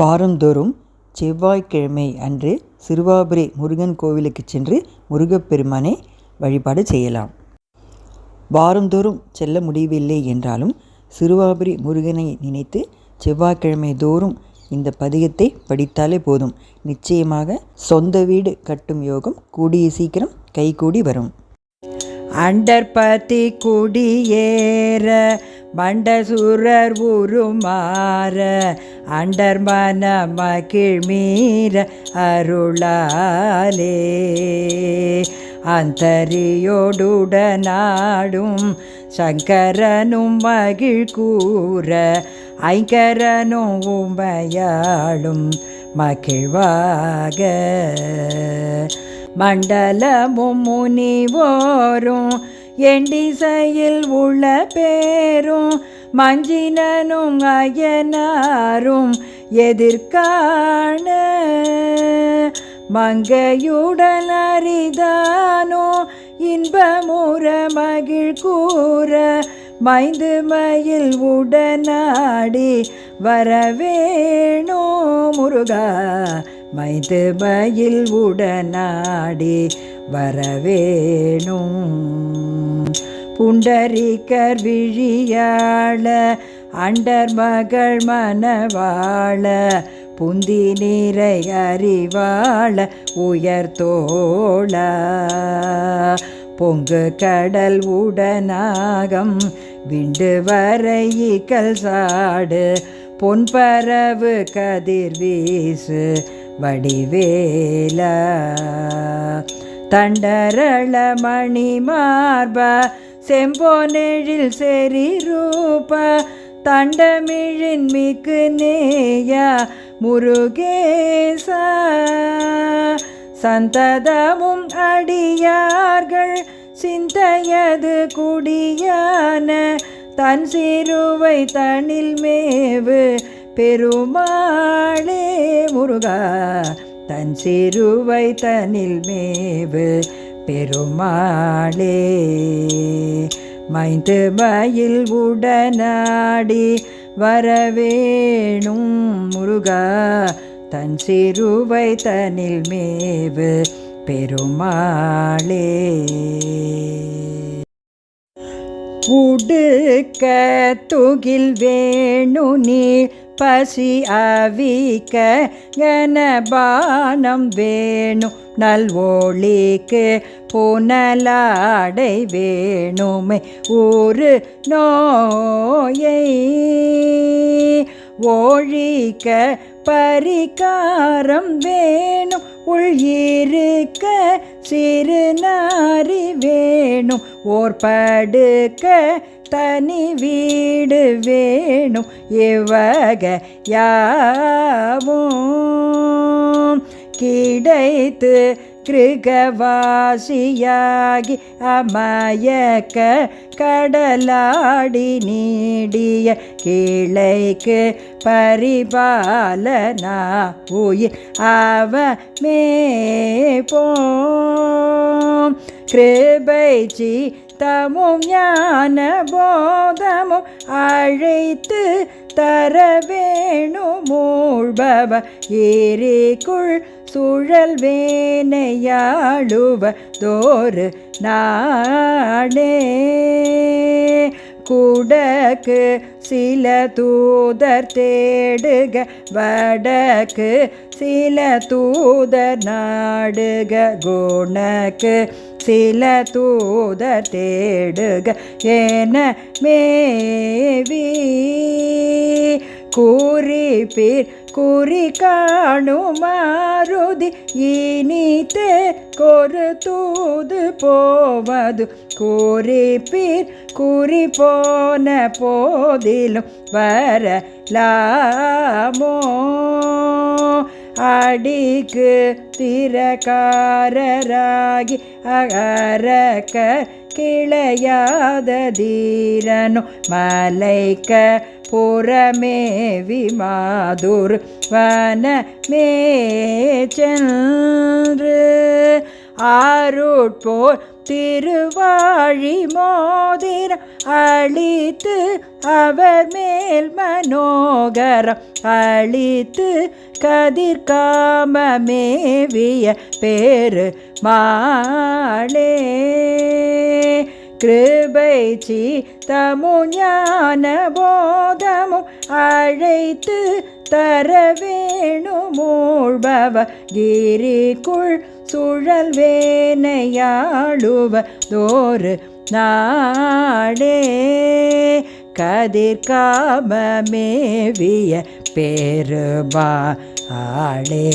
வாரந்தோறும் செவ்வாய்க்கிழமை அன்று சிறுவாபுரி முருகன் கோவிலுக்கு சென்று முருகப்பெருமானை வழிபாடு செய்யலாம். வாரந்தோறும் செல்ல முடியவில்லை என்றாலும் சிறுவாபுரி முருகனை நினைத்து செவ்வாய்க்கிழமை தோறும் இந்த பதிகத்தை படித்தாலே போதும். நிச்சயமாக சொந்த வீடு கட்டும் யோகம் கூடிய சீக்கிரம் கைகூடி வரும். அண்டர்பதி குடியேற மண்டசூரர் உருமாற அண்டர் மன மகிழ்மீர அருளாலே. அந்தரியோடுடனாடும் சங்கரனும் மகிழ் கூற ஐங்கரனும் உமையாளும் மகிழ்வாக. மண்டலமும் முனிவோரும் எண்டிசையில் உள்ள பேரும் மஞ்சினனும் அயனாரும் எதிர்காண. மங்கையுடன் அரிதானோ இன்பமுற மகிழ் கூற மைந்து மயில் உடனாடி வரவேணோ முருகா. மைந்து மயில் உடனாடி வரவேணும். புண்டரிக்கர் விழியாள அண்டர் மகள் மனவாள புந்தி நீரை அறிவாள உயர்தோள பொங்கு கடல் உடனாகம் விண்டு வரையிக்கல் சாடு பொன்பரவு கதிர் வீசு வடிவேலா. தண்டரள மணி மார்ப செம்போனெழில் செறி ரூப தண்டமிழின் மிக்கு நேயா முருகேச. சந்ததமும் அடியார்கள் சிந்தையது குடியான தன் சிறுவை தனில் மேவு பெருமாளே முருகா தன் சிறுவை தனில் மேவு பெருமாளே. மைந்து மயில் உடனாடி வரவேணும் முருகா தன் சிறுவை தனில் மேவு பெருமாளே. உடுக்க துகில் வேணு நீ பசி அவிக்க கனபானம் வேணும் நல்வோழிக்கு புனலாடை வேணுமே ஊரு நோயை ஓழிக்க பரிகாரம் வேணும். உள்இருக்க சிறுநாரி வேணும். ஓர் படுக்க தனி வீடு வேணும். இவக யாவும். கிடைத்து கிருகவாசியாகி அமயக்க கடலாடி நீடிய கிளைக்கு பரிபாலனா உயிர் அவ மேபோம் கிருபைச்சி தமும் ஞான போதமும் அழைத்து தர வேணும் மூழ்பவ ஏரிக்குள் சுழல் வேனையாளுவ தோறு நாடே குடக்கு சில தூதர் தேடுக வடக்கு சில தூதர் நாடுக. குணக்கு சில தூத தேடுக என மேவி. குறிப்பீர் குறி காணுமாருதி மாருதி இனித்தே கொரு தூது போவது. குறிப்பீர் குறி போன போதிலும் வரலாமோ. அடிக்கு திரகாரராகி அகரக்க கிளையாத தீரனு மலைக்க புறமேவி மாதுர் வனமே சென்று ஆருட்போர் திருவாழி மோதிர அழித்து அவர் மேல் மனோகரம் அழித்து கதிர்காமமேவிய பேரு மாளே கிருபை சீதமு ஞான போதமும் அழைத்து தர வேணுமூழ்பவ கிரிக்குள் சுழல் வேனையாளுவ தோறு நாடே கதிர்காமமேவிய பெருமா ஆளே